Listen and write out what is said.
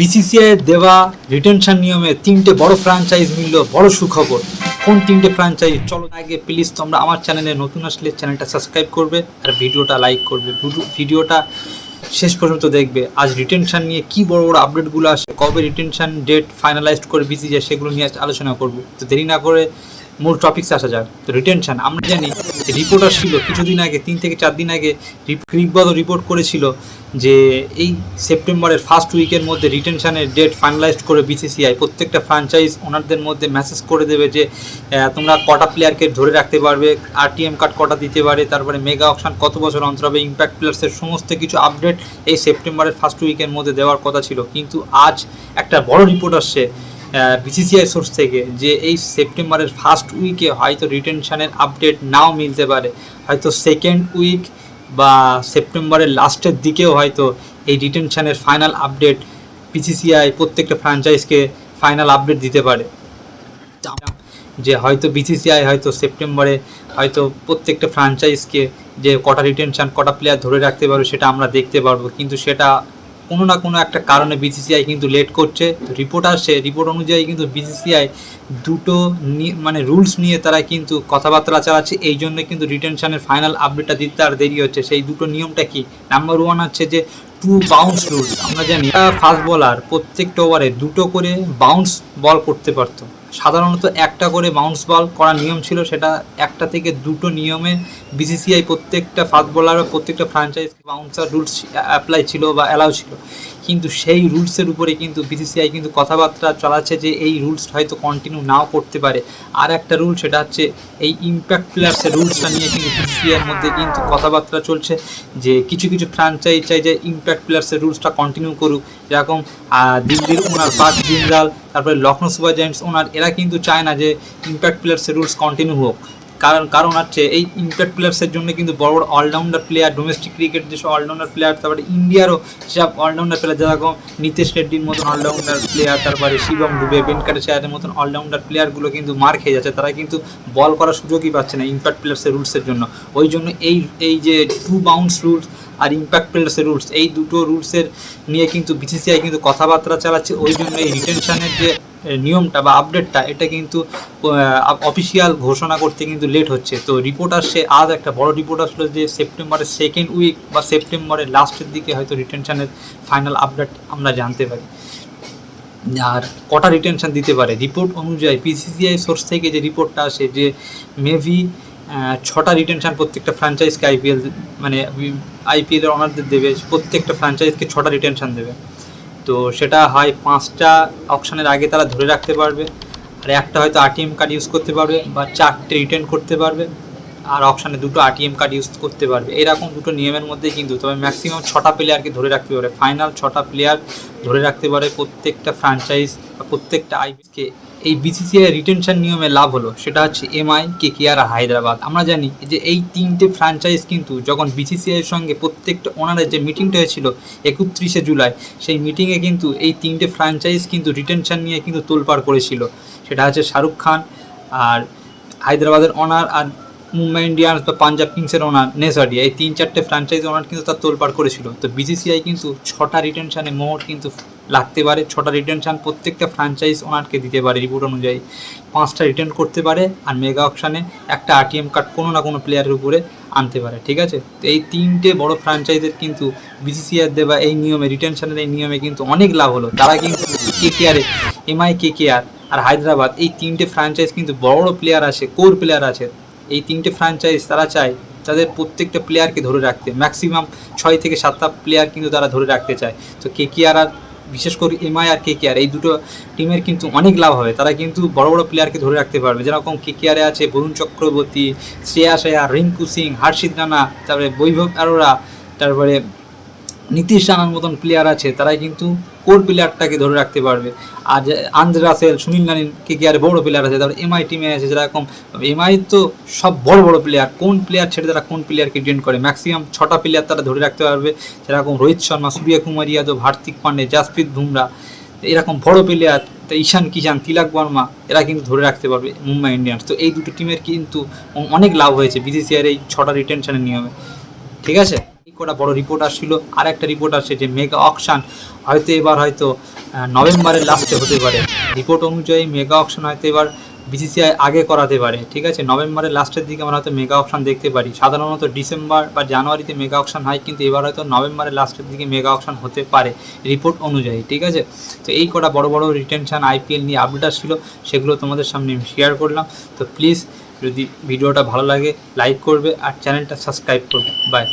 BCCI দেওয়া retention নিয়মে তিনটে বড় ফ্র্যাঞ্চাইজ মিলল, বড় সুখবর। কোন তিনটে ফ্র্যাঞ্চাইজ চলো আগে প্লিজ তোমরা আমার চ্যানেলে নতুন আসলে চ্যানেলটা সাবস্ক্রাইব করবে আর ভিডিওটা লাইক করবে। ভিডিওটা শেষ পর্যন্ত দেখবে। আজ রিটেনশন নিয়ে কি বড় বড় আপডেটগুলো আসে, কবে রিটেনশন ডেট ফাইনালাইজড করে বিসিসিআই সেগুলো নিয়ে আলোচনা করব। তো দেরি না করে মূল টপিক্স আসা যাক। তো রিটেনশন আমরা জানি রিপোর্টার ছিল কিছুদিন আগে, তিন থেকে চার দিন আগে রিকবাদও রিপোর্ট করেছিল যে এই সেপ্টেম্বরের ফার্স্ট উইকের মধ্যে রিটেনশনের ডেট ফাইনালাইজড করে বিসিসিআই প্রত্যেকটা ফ্র্যাঞ্চাইজ ওনারদের মধ্যে মেসেজ করে দেবে যে তোমরা কটা প্লেয়ারকে ধরে রাখতে পারবে আরটিএম কার্ড কটা দিতে পারে, তারপরে মেগা অপশন কত বছর অন্তর হবে ইম্প্যাক্ট প্লেয়ার্সের সমস্ত কিছু আপডেট এই সেপ্টেম্বরের ফার্স্ট উইকের মধ্যে দেওয়ার কথা ছিল। কিন্তু আজ একটা বড় রিপোর্ট আসছে বিসিসিআই সোর্স থেকে যে এই সেপ্টেম্বরের ফার্স্ট উইকে হয়তো রিটেনশনের আপডেট নাও মিলতে পারে। হয়তো সেকেন্ড উইক বা সেপ্টেম্বরের লাস্টের দিকেও হয়তো এই রিটেনশনের ফাইনাল আপডেট বিসিসিআই প্রত্যেকটা ফ্র্যাঞ্চাইজকে ফাইনাল আপডেট দিতে পারে। যে হয়তো বিসিসিআই হয়তো সেপ্টেম্বরে হয়তো প্রত্যেকটা ফ্র্যাঞ্চাইজকে যে কটা রিটেনশন কটা প্লেয়ার ধরে রাখতে পারবে সেটা আমরা দেখতে পারব। কিন্তু সেটা কোনো না কোনো একটা কারণে বিসিসিআই কিন্তু লেট করছে। রিপোর্ট আসছে রিপোর্ট অনুযায়ী কিন্তু বিসিসিআই দুটো মানে রুলস নিয়ে তারা কিন্তু কথাবার্তা চালাচ্ছে। এই জন্য কিন্তু রিটেনশনের ফাইনাল আপডেটটা দিতে আর দেরি হচ্ছে। সেই দুটো নিয়মটা কি? নাম্বার ওয়ান হচ্ছে যে টু বাউন্স রুল আমরা জানি ফাস্ট বলার প্রত্যেকটা ওভারে দুটো করে বাউন্স বল করতে পারতো। সাধারণত একটা করে বাউন্স বল করার নিয়ম ছিল, সেটা একটা থেকে দুটো নিয়মে বিসিসিআই প্রত্যেকটা ফাস্ট বলার প্রত্যেকটা ফ্র্যাঞ্চাইজ বাউন্সার রুলস অ্যাপ্লাই ছিল বা অ্যালাউ ছিল। কিন্তু সেই রুলসের উপরে কিন্তু বিসিসিআই কিন্তু কথাবার্তা চালাচ্ছে যে এই রুলস হয়তো কন্টিনিউ নাও করতে পারে। আর একটা রুল সেটা হচ্ছে এই ইম্প্যাক্ট প্লেয়ার্সের রুলসটা নিয়ে কিন্তু বিসিসিআইয়ের মধ্যে কিন্তু কথাবার্তা চলছে যে কিছু কিছু ফ্র্যাঞ্চাইজ চাই যে ইম্প্যাক্ট প্লেয়ার্সের রুলসটা কন্টিনিউ করুক। যেরকম দিল্লির ওনার পাক জিন্দাল, তারপরে লখনৌ সুপার জায়ান্টস ওনার এরা কিন্তু চায় না যে ইম্প্যাক্ট প্লেয়ার্সের রুলস কন্টিনিউ হোক। কারণ কারণ হচ্ছে এই ইম্প্যাক্ট প্লেয়ার্সের জন্য কিন্তু বড় বড় অলরাউন্ডার প্লেয়ার ডোমেস্টিক ক্রিকেট যেসব অলরাউন্ডার প্লেয়ার তারপরে ইন্ডিয়ারও যেসব অলরাউন্ডার প্লেয়ার যেরকম নিতেশ রেড্ডির মতন অলরাউন্ডার প্লেয়ার তারপরে শিবম ডুবে ভেঙ্কটেশ্বরের মতন অলরাউন্ডার প্লেয়ারগুলো কিন্তু মার খেয়ে যাচ্ছে। তারা কিন্তু বল করার সুযোগই পাচ্ছে না ইম্প্যাক্ট প্লেয়ার্সের রুলসের জন্য। ওই জন্য এই এই যে টু বাউন্স রুলস আর ইম্প্যাক্ট প্লেয়ার্সের রুলস এই দুটো রুলসের নিয়ে কিন্তু বিসিসিআই কিন্তু কথাবার্তা চালাচ্ছে। ওই জন্য এই রিটেনশনের যে নিয়মটা বা আপডেটটা এটা কিন্তু অফিসিয়াল ঘোষণা করতে কিন্তু লেট হচ্ছে। তো রিপোর্ট আসছে, আজ একটা বড় রিপোর্ট আসলো যে সেপ্টেম্বরের সেকেন্ড উইক বা সেপ্টেম্বরের লাস্টের দিকে হয়তো রিটেনশনের ফাইনাল আপডেট আমরা জানতে পারি। আর কটা রিটেনশন দিতে পারে? রিপোর্ট অনুযায়ী পিসিসিআই সোর্স থেকে যে রিপোর্টটা আসে যে মেবি ছটা রিটেনশন প্রত্যেকটা ফ্র্যাঞ্চাইজকে আইপিএল মানে আইপিএলের অনারদের দেবে, প্রত্যেকটা ফ্র্যাঞ্চাইজকে ছটা রিটেনশন দেবে। তো সেটা হয় পাঁচটা অপশানের আগে তারা ধরে রাখতে পারবে। আর একটা হয়তো আরটিএম কার্ড ইউজ করতে পারবে বা চারটে রিটার্ন করতে পারবে। আর অপশানে দুটো আরটিএম কার্ড ইউজ করতে পারবে। এরকম দুটো নিয়মের মধ্যে কিন্তু তবে ম্যাক্সিমাম ছটা প্লেয়ারকে ধরে রাখতে পারে। ফাইনাল ছটা প্লেয়ার ধরে রাখতে পারে প্রত্যেকটা ফ্র্যাঞ্চাইজ বা প্রত্যেকটা আইপিএলকে এই বিসিসিআই রিটেনশন নিয়মে লাভ হলো, সেটা হচ্ছে এমআই কে আর হায়দ্রাবাদ। আমরা জানি যে এই তিনটে ফ্র্যাঞ্চাইজ কিন্তু যখন বিসিসিআই এর সঙ্গে প্রত্যেকটা ওনারের যে মিটিংটা হয়েছিল একত্রিশে জুলাই, সেই মিটিংয়ে কিন্তু এই তিনটে ফ্র্যাঞ্চাইজ কিন্তু রিটেনশন নিয়ে কিন্তু তোলপাড় করেছিল। সেটা হচ্ছে শাহরুখ খান আর হায়দ্রাবাদের ওনার আর মুম্বাই ইন্ডিয়ান্স বা পাঞ্জাব কিংসের ওনার নেসাডিয়া এই তিন চারটে ফ্র্যাঞ্চাইজ ওনার কিন্তু তার তোলপাড় করেছিল। তো বিসিসিআই কিন্তু ছটা রিটেনশানে মোট কিন্তু লাগতে পারে, ছটা রিটেনশন প্রত্যেকটা ফ্র্যাঞ্চাইজ ওনারকে দিতে পারে রিপোর্ট অনুযায়ী। পাঁচটা রিটার্ন করতে পারে আর মেগা অপশানে একটা আরটিএম কার্ড কোনো না কোনো প্লেয়ারের উপরে আনতে পারে, ঠিক আছে? তো এই তিনটে বড় ফ্র্যাঞ্চাইজের কিন্তু বিসিসিআর দেওয়া এই নিয়মে রিটেনশানের এই নিয়মে কিন্তু অনেক লাভ হলো। তারা কিন্তু কে এমআই কে আর হায়দ্রাবাদ, এই তিনটে ফ্র্যাঞ্চাইজ কিন্তু বড় প্লেয়ার আছে কোর প্লেয়ার আছে। এই তিনটে ফ্র্যাঞ্চাইজ তারা চায় তাদের প্রত্যেকটা প্লেয়ারকে ধরে রাখতে। ম্যাক্সিমাম ছয় থেকে সাতটা প্লেয়ার কিন্তু তারা ধরে রাখতে চায়। তো কে কে আর বিশেষ করে এমআই আর কে কে আর এই দুটো টিমের কিন্তু অনেক লাভ হবে। তারা কিন্তু বড় বড় প্লেয়ারকে ধরে রাখতে পারবে। যেরকম কে কে আরে আছে বরুণ চক্রবর্তী শ্রেয়াস আয়ার রিঙ্কু সিং, হার্ষিত রানা, তারপরে বৈভব অরোরা তারপরে নীতিশ রানার মতন প্লেয়ার আছে। তারা কিন্তু কোর প্লেয়ারটাকে ধরে রাখতে পারবে? আর আন্দ্রে রাসেল, সুনীল নারিন, কে কে আর বড় প্লেয়ার আছে? তারপরে এমআই টিমে আছে যেরকম এমআই তো সব বড় বড় প্লেয়ার কোন প্লেয়ার ছেড়ে তারা কোন প্লেয়ারকে ট্রেন করে? ম্যাক্সিমাম ছটা প্লেয়ার তারা ধরে রাখতে পারবে। যেরকম রোহিত শর্মা, সূর্য কুমার যাদব, হার্দিক পান্ডে, জাসপ্রীত বুমরা এরকম বড় প্লেয়ার ঈশান কিষান, তিলক বর্মা, এরা কিন্তু ধরে রাখতে পারবে মুম্বাই ইন্ডিয়ান্স। তো এই দুটো টিমের কিন্তু অনেক লাভ হয়েছে। বিসিসিআর এই ছটা রিটেনশনের নিয়মে। ঠিক আছে? কটা বড় রিপোর্ট আসছিল আর একটা রিপোর্ট আসছে যে মেগা অকশান হয়তো এবার হয়তো নভেম্বরের লাস্টে হতে পারে। রিপোর্ট অনুযায়ী মেগা অকশন হয়তো এবার বিসিসিআই আগে করাতে পারে, ঠিক আছে? নভেম্বরের লাস্টের দিকে আমরা হয়তো মেগা অকশন দেখতে পারি। সাধারণত ডিসেম্বর বা জানুয়ারিতে মেগা অকশন হয়, কিন্তু এবার হয়তো নভেম্বরের লাস্টের দিকে মেগা অকশন হতে পারে রিপোর্ট অনুযায়ী, ঠিক আছে? তো এই কটা বড় বড় রিটেনশন আইপিএল নিয়ে আপডেট ছিল সেগুলো তোমাদের সামনে আমি শেয়ার করলাম। তো প্লিজ যদি ভিডিওটা ভালো লাগে লাইক করবে আর চ্যানেলটা সাবস্ক্রাইব করবে। বাই